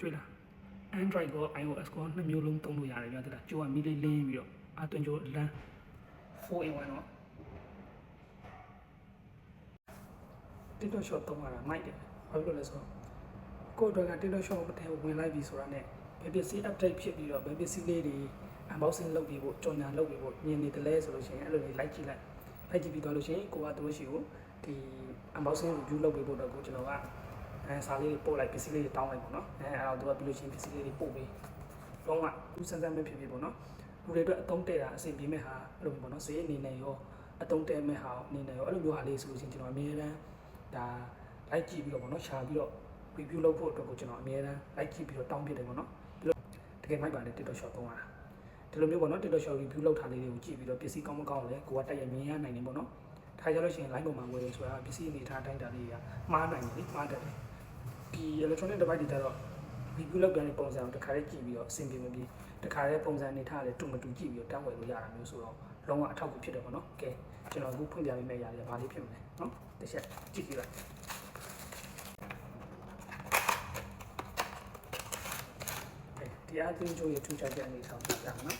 တွေ့လား Android ကော iOS ကောနှစ်မျိုးလုံးသုံးလို့ရတယ်ဗျာတလားကြိုးကမီလေးလင်းပြီးတော့အသွင်ကြိုးလမ်း4 in 1တော့ TikTok shop သုံးရတာမိုက်တယ်ဘာဖြစ်လို့လဲဆိုတော့ကိုယ့်အတွက်က TikTok shop မထဲဝင်လိုက်ပြီဆိုတာနဲ့ဘယ်ပစ္စည်း update ဖြစ်ပြီးတော့ဘယ်ပစ္စည်းလေးတွေ unboxing လုပ်ပြီးဖို့ကြော်ညာလုပ်ပြီးဖို့မြင်နေတယ်လဲဆိုလို့ရှိရင်အဲ့လိုလေး like ကြည့်လိုက် like ကြည့်ပြီးတော့လို့ရှိရင်ကိုကသူတို့ရှိကိုဒီ unboxing review လုပ်ပေးဖို့တော့ကိုကျွန်တော်က အဲစာလေးပို့လိုက်ပစ္စည်းလေးတွေတောင်းလိုက်ပေါ့နော်အဲအဲ့တော့သူကပြီးလို့ရှိရင်ပစ္စည်းလေးတွေပို့ပေးလုံးဝသူစမ်းစမ်းပဲဖြစ်ဖြစ်ပေါ့နော်လူတွေအတွက်အသုံးတဲ့တာအဆင်ပြေမဲ့ဟာအဲ့လိုပေါ့နော်ဈေးအနေနဲ့ရောအသုံးတဲ့မဲ့ဟာအနေနဲ့ရောအဲ့လိုမျိုးဟာလေးဆိုလို့ရှိရင်ကျွန်တော်အများအားဒါ like ကြည့်ပြီးတော့ပေါ့နော်ရှာပြီးတော့ review လုပ်ဖို့အတွက်ကိုကျွန်တော်အများအား like ကြည့်ပြီးတော့တောင်းပြတယ်ပေါ့နော်ပြီးတော့တကယ်မိုက်ပါတယ် TikTok shop သုံးရတာဒီလိုမျိုးပေါ့နော် TikTok shop review လုပ်ထားလေးတွေကိုကြည့်ပြီးတော့ပစ္စည်းကောင်းမကောင်းလဲကိုကတက်ရမြင်ရနိုင်တယ်ပေါ့နော်ဒါကြလို့ရှိရင် line ပေါ်မှာဝယ်လို့ဆိုတာပစ္စည်းအနေထားတိုင်းတာလေးကမှားနိုင်တယ်လေမှားတတ်တယ် ဒီ electronic device တွေကြတော့ review လုပ်ပြန်တဲ့ပုံစံကိုတစ်ခါလေးကြည့်ပြီးတော့အဆင်ပြေမပြေတစ်ခါလေးပုံစံအနေထားလေးတူမတူကြည့်ပြီးတော့တန်းဝယ်လို့ရတာမျိုးဆိုတော့လုံးဝအထောက်အကူဖြစ်တယ်ပေါ့နော်ကဲကျွန်တော်အခုဖွင့်ပြပေးမယ့်ຢာလေးကဘာလေးဖြစ်မလဲနော်တစ်ချက်ကြည့်ကြည့်လိုက်တရားသွင်းကြိုးရထူချတဲ့အနေထားပြတာနော်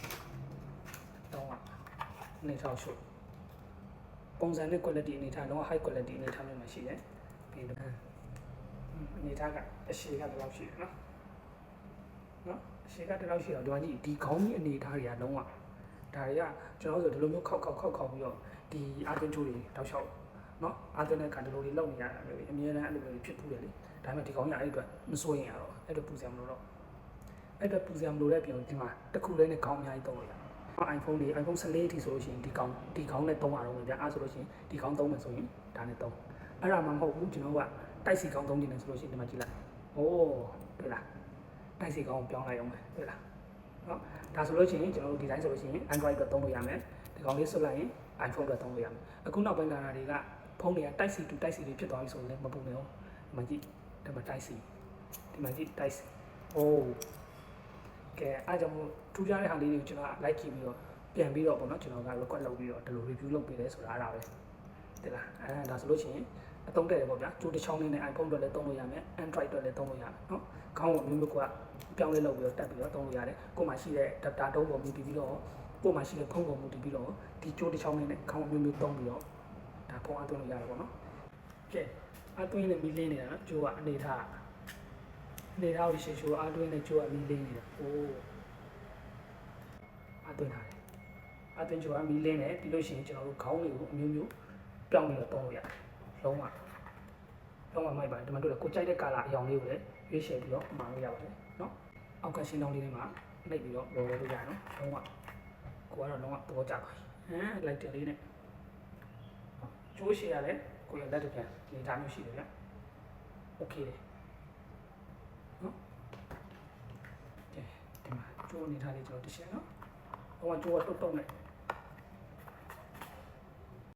။တော့အနေထားရှုပ်ပုံစံနဲ့ quality အနေထားတော့ high quality အနေထားမျိုးမှာရှိတယ်။ပြီးတော့ အနေထားကအရှိကတလောက်ရှိတယ်နော်။နော်အရှိကတလောက်ရှိတော့ဒီမှာကြီးဒီခေါင်းကြီးအနေထားတွေကလုံးဝဒါတွေကကျွန်တော်ဆိုဒီလိုမျိုးခောက်ခောက်ခောက်ခောက်ပြီးတော့ဒီအာသွင်းကြိုးတွေတောက်လျှောက်နော်အာသွင်းတဲ့ကံဒီလိုလေးလောက်နေရတာမျိုးအမြဲတမ်းအဲ့လိုမျိုးဖြစ်ဘူးလေ။ဒါပေမဲ့ဒီခေါင်းကြီးအဲ့ဒီအတွက်မစိုးရင်ရတော့အဲ့လိုပူစရာမလိုတော့အဲ့တော့ပူစရာမလိုတဲ့ပြင်ဒီမှာတစ်ခုလေးနဲ့ခေါင်းအများကြီးသုံးလို့ရတယ်။ iPhone တွေ iPhone 14အထိဆိုလို့ရှိရင်ဒီခေါင်းဒီခေါင်းနဲ့သုံးရတော့ကြာအဲ့ဆိုလို့ရှိရင်ဒီခေါင်းသုံးမယ်ဆိုရင်ဒါနဲ့သုံး။အဲ့ဒါမှမဟုတ်ဘူးကျွန်တော်က တိုက်စီခေါင်းသုံးနေတယ်ဆိုလို့ရှိရင်ဒီမှာကြည့်လိုက်။အိုးတွေ့လား။တိုက်စီခေါင်းကိုပြောင်းလိုက်အောင်မယ်တွေ့လား။နော်ဒါဆိုလို့ရှိရင်ကျွန်တော်တို့ဒီတိုင်းဆိုလို့ရှိရင် Android တော့သုံးလို့ရမယ်။ဒီခေါင်းလေးဆွတ်လိုက်ရင် iPhone တော့သုံးလို့ရမယ်။အခုနောက်ပိုင်းလာတာတွေကဖုန်းတွေကတိုက်စီတူတိုက်စီတွေဖြစ်သွားပြီဆိုရင်လည်းမပူနေဘူး။ဒီမှာကြည့်ဒီမှာတိုက်စီဒီမှာကြည့်တိုက်စီ။အိုးကဲအားကြောင့်မို့ထူးခြားတဲ့ဟာလေးတွေကိုကျွန်တော် like ကြည့်ပြီးတော့ပြန်ပြီးတော့ပေါ့နော်ကျွန်တော်က record လုပ်ပြီးတော့ဒီလို review လုပ်ပေးတယ်ဆိုတာအဲ့ဒါပဲတဲ့လားအဲဒါဆိုလို့ရှိရင် အသုံးတဲ့တယ်ပေါ့ဗျာကျိုးတစ်ချောင်းလေးနဲ့ iPhone အတွက်လည်းသုံးလို့ရမယ် Android အတွက်လည်းသုံးလို့ရမယ်နော်ခေါင်းကိုမျိုးမျိုးကပြောင်းလဲလုပ်ပြီးတော့တက်ပြီးတော့သုံးလို့ရတယ်ကိုယ်မှာရှိတဲ့ data တုံးပေါ်မူတည်ပြီးတော့ကိုယ်မှာရှိတဲ့ဖုန်းပေါ်မူတည်ပြီးတော့ဒီကျိုးတစ်ချောင်းလေးနဲ့ခေါင်းမျိုးမျိုးသုံးပြီးတော့ဒါဖုန်းအသွင်းလို့ရတယ်ပေါ့နော်ကဲအသွင်းနဲ့မီးလင်းနေတာနော်ကျိုးကအနေထားအနေထားကိုရှေ့ရှိုးအသွင်းနဲ့ကျိုးကမီးလင်းနေတာအိုးအသွင်းထားတယ်အသွင်းချိုကမီးလင်းတယ်ပြီးလို့ရှိရင်ကျွန်တော်တို့ခေါင်းတွေကိုအမျိုးမျိုးပြောင်းပြီးတော့သုံးလို့ရတယ် လုံးဝလုံးဝမိုက်ပါတယ်ဒီမှာတို့လည်းကိုကြိုက်တဲ့ကာလာအရောင်လေးကိုလည်းရွေးချယ်ပြီးတော့မှာလို့ရပါတယ်နော်အောက်ကရှင်းတောင်းလေးတွေမှာနှိပ်ပြီးတော့လော်လို့ရတယ်နော်လုံးဝကိုကတော့လုံးဝသဘောကျပါဟမ်လိုက်တယ်လေးနဲ့ကျိုးရှည်ရလဲကိုရလက်တစ်ပြန်ဒီဒါမျိုးရှိတယ်ဗျโอเคတယ်နော်ဒီမှာကျိုးအနေထားလေးကျွန်တော်တစ်ချက်နော် ဟိုကကျိုးကတုတ်တုတ်နဲ့